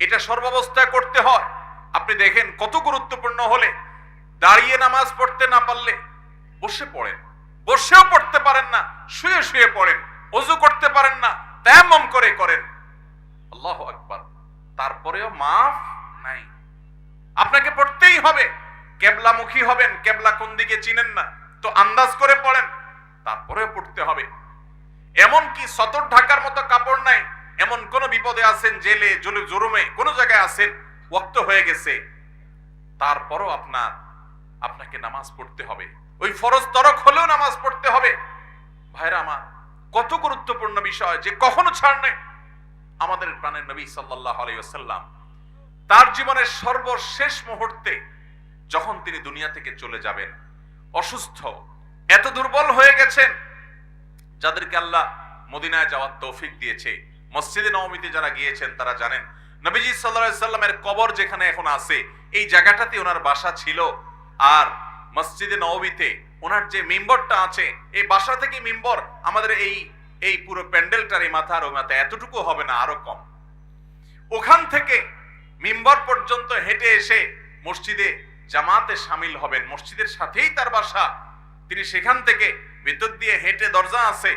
এটা সর্বাবস্থায় করতে হয়। আপনি দেখেন কত গুরুত্বপূর্ণ হলে দাঁড়িয়ে নামাজ পড়তে না পারলে বসে পড়েন। বসেও পড়তে পারেন না, শুয়ে শুয়ে পড়েন, অজু করতে পারেন না তেমন করে করেন। আল্লাহ আকবার। তারপরেও মাফ নাই। আপনাকে পড়তেই হবে। কেবলামুখী হবেন, কেবলা কোন দিকে চিনেন না, তো আন্দাজ করে পড়েন, তারপরেও পড়তে হবে। এমন কি সতর ঢাকার মতো কাপড় নাই এমন কোন বিপদে আছেন, জেলে, জলে জরুমে কোন জায়গায় আছেন ওক্ত হয়ে গেছে। তারপরও আপনার, আপনাকে নামাজ পড়তে হবে। ওই ফরজ তরক হলেও নামাজ পড়তে হবে। ভাইরা আমার, কত গুরুত্বপূর্ণ বিষয় যে কখনো ছাড় নেই। আমাদের প্রাণের নবী সাল্লাহ আলাইসাল্লাম তার জীবনের সর্বশেষ মুহূর্তে যখন তিনি দুনিয়া থেকে চলে যাবেন, অসুস্থ, এত দুর্বল হয়ে গেছেন, যাদেরকে আল্লাহ মদিনায় যাওয়ার তৌফিক দিয়েছে। মসজিদে নবমীতে যারা গিয়েছেন, তারা জানেন, নবীজি সাল্লাহ সাল্লামের কবর যেখানে এখন আছে, এই জায়গাটাতে ওনার বাসা ছিল। আর মসজিদে নবমীতে ওনার যে মেম্বরটা আছে, এই বাসা থেকে মিম্বর আমাদের এই এই পুরো প্যান্ডেলটার এই মাথার ওই মাথা এতটুকু হবে না, আরও কম। ওখান থেকে মিম্বর পর্যন্ত হেঁটে এসে মসজিদে জামাতে সামিল হবেন। মসজিদের সাথেই তার বাসা। তিনি সেখান থেকে ভেতর দিয়ে হেঁটে দরজা আছে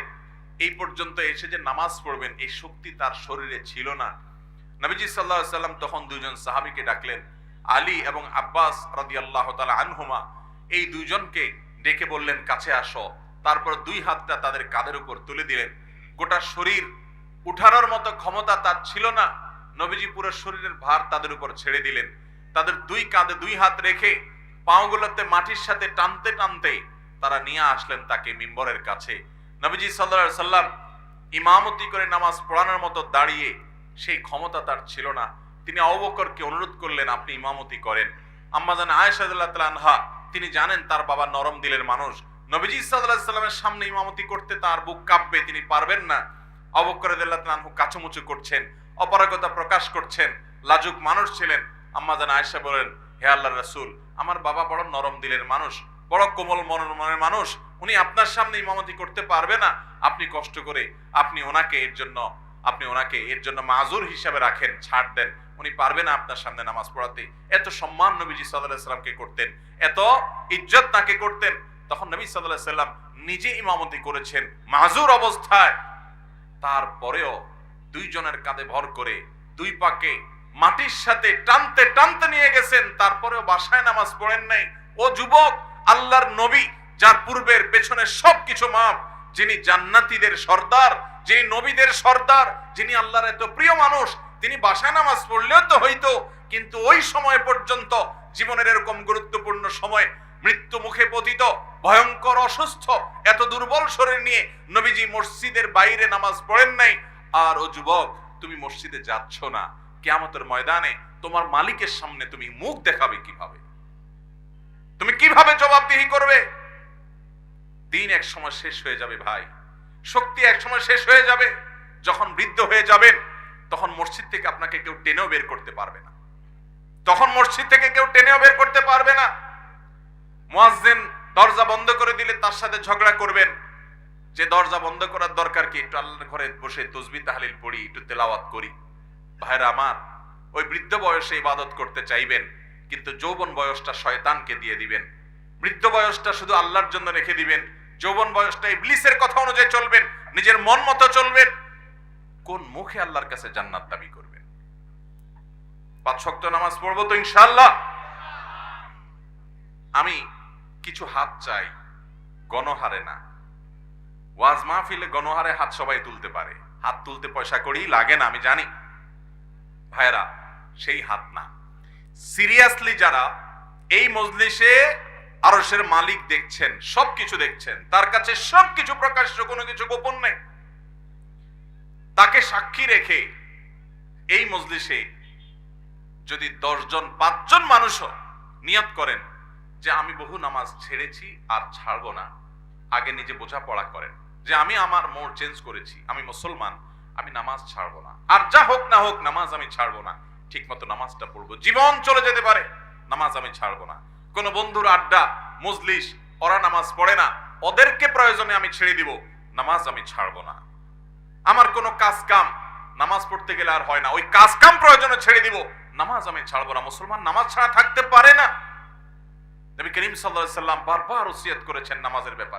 এই পর্যন্ত এসে যে নামাজ পড়বেন, এই শক্তি তার শরীরে ছিল না। নবীজি সাল্লাহ সাল্লাম তখন দুজন সাহাবিকে ডাকলেন, আলী এবং আব্বাস রাদি আল্লাহ আনহুমা, এই দুইজনকে ডেকে বললেন, কাছে আসো। তারপর দুই হাতটা তাদের কাঁধের উপর তুলে দিলেন। গোটা শরীর উঠানোর মতো ক্ষমতা তার ছিল না। নবীজি পুরো শরীরের ভার তাদের উপর ছেড়ে দিলেন। তাদের দুই কাঁধে দুই হাত রেখে পাওগুলোতে মাটির সাথে টানতে টানতে তারা নিয়ে আসলেন তাকে মিম্বরের কাছে। নবীজি সাল্লা সাল্লাম ইমামতি করে নামাজ পড়ানোর মতো দাঁড়িয়ে সেই ক্ষমতা তার ছিল না। তিনি অবকরকে অনুরোধ করলেন, আপনি ইমামতি করেন। আম্মাজান আয়েশাদুল্লাহ আনহা, তিনি জানেন তার বাবা নরম দিলের মানুষ। নবীজি সাল্লামের সামনে ইমামতি করতে তার বুক কাঁপবে, তিনি পারবেন না। অবকরদুল্লাহ আনহু কাচুমুচু করছেন, অপারগতা প্রকাশ করছেন, লাজুক মানুষ ছিলেন। আম্মাজান আয়েশা বলেন, হে আল্লাহ রাসূল, আমার বাবা বড় নরম দিলের মানুষ, বড় কোমল মনের মানুষ উনি আপনার সামনে ইমামতি করতে পারবে না, আপনি কষ্ট করে আপনি ওনাকে এর জন্য, আপনি ওনাকে এর জন্য মাজুর হিসাবে রাখেন, ছাড় দেন। উনি পারবে না আপনার সামনে নামাজ পড়াতে। এত সম্মান নবীজি সাল্লাহ সাল্লামকে করতেন, এত ইজ্জত তাকে করতেন, তখন নবী সাল্লাহ সাল্লাম নিজে ইমামতি করেছেন মাজুর অবস্থায়। তারপরেও দুইজনের কাঁধে ভর করে দুই পাকে মাটির সাথে টানতে টানতে নিয়ে গেছেন, তারপরেও বাসায় নামাজ পড়েন নাই। ও যুবক, আল্লাহর নবী যার পূর্বের পেছনে সবকিছু মাপ যিনি জান্নাতীদের সর্দার, যিনি নবীদের সর্দার, যিনি আল্লাহর এত প্রিয় মানুষ, তিনি বাসায় নামাজ পড়লেও তো হইতো, কিন্তু ওই সময় পর্যন্ত জীবনের এরকম গুরুত্বপূর্ণ সময় মৃত্যু মুখে পতিত, ভয়ঙ্কর অসুস্থ, এত দুর্বল শরীর নিয়ে নবীজি মসজিদের বাইরে নামাজ পড়েন নাই। আর ও যুবক, তুমি মসজিদে যাচ্ছ না। কেয়ামতের ময়দানে তোমার মালিকের সামনে তুমি মুখ দেখাবে কীভাবে? তুমি কীভাবে জবাবদিহি করবে? দিন এক সময় শেষ হয়ে যাবে ভাই। শক্তি এক সময় শেষ হয়ে যাবে। যখন বৃদ্ধ হয়ে যাবেন, তখন মসজিদ থেকে আপনাকে কেউ টেনেও বের করতে পারবে না। তখন মসজিদ থেকে কেউ টেনেও বের করতে পারবে না। মুয়াজ্জিন দরজা বন্ধ করে দিলে তার সাথে ঝগড়া করবেন। যে দরজা বন্ধ করার দরকার কি? একটু আল্লাহর ঘরে বসে তসবি তাহলিল পড়ি, একটু তেলাওয়াত করি। ভাইরা আমার, ওই বৃদ্ধ বয়সে ইবাদত করতে চাইবেন, কিন্তু যৌবন বয়সটা শয়তানকে দিয়ে দিবেন। বৃদ্ধ বয়সটা শুধু আল্লাহর জন্য রেখে দিবেন। যৌবন বয়সটা ইবলিসের কথা অনুযায়ী চলবেন, নিজের মন মতো চলবেন। কোন মুখে আল্লাহর কাছে জান্নাত দাবি করবেন? পাঁচ শক্ত নামাজ পড়ব তো ইনশাআল্লাহ? আমি কিছু হাত চাই, গণহারে না। ওয়াজ মাহফিলে গণহারে হাত সবাই তুলতে পারে। হাত তুলতে পয়সা করেই লাগে না, আমি জানি। ভাইরা সেই হাত না। সিরিয়াসলি যারা এই মজলিসে আরসের মালিক দেখছেন, সবকিছু দেখছেন। তার কাছে সবকিছু প্রকাশ্য কোনো কিছু গোপন নেই। তাকে সাক্ষী রেখে এই মজলিসে যদি দশজন, পাঁচজন মানুষও নিয়ত করেন যে আমি বহু নামাজ ছেড়েছি আর ছাড়বো না, আগে নিজে বোঝাপড়া করেন যে আমি আমার মোড় চেঞ্জ করেছি, আমি মুসলমান, আমি নামাজ ছাড়বো না। আর যা হোক না হোক, নামাজ আমি ছাড়বো না। ঠিক মতো নামাজটা পড়ব। জীবন চলে যেতে পারে, নামাজ আমি ছাড়বো না। কোনো বন্ধুর আড্ডা মজলিস, ওরা নামাজ পড়ে না। ওদেরকে প্রয়োজনে আমি ছেড়ে দিব, নামাজ আমি ছাড়বো না। আমার কোনো কাজ কাম নামাজ পড়তে গেলে আর হয় না। ওই কাজ কাম প্রয়োজনে ছেড়ে দিব, নামাজ আমি ছাড়বো না। মুসলমান নামাজ ছাড়া থাকতে পারে না। নবী করিম সাল্লাহ সাল্লাম বারবার ওসিয়াত করেছেন নামাজের ব্যাপারে।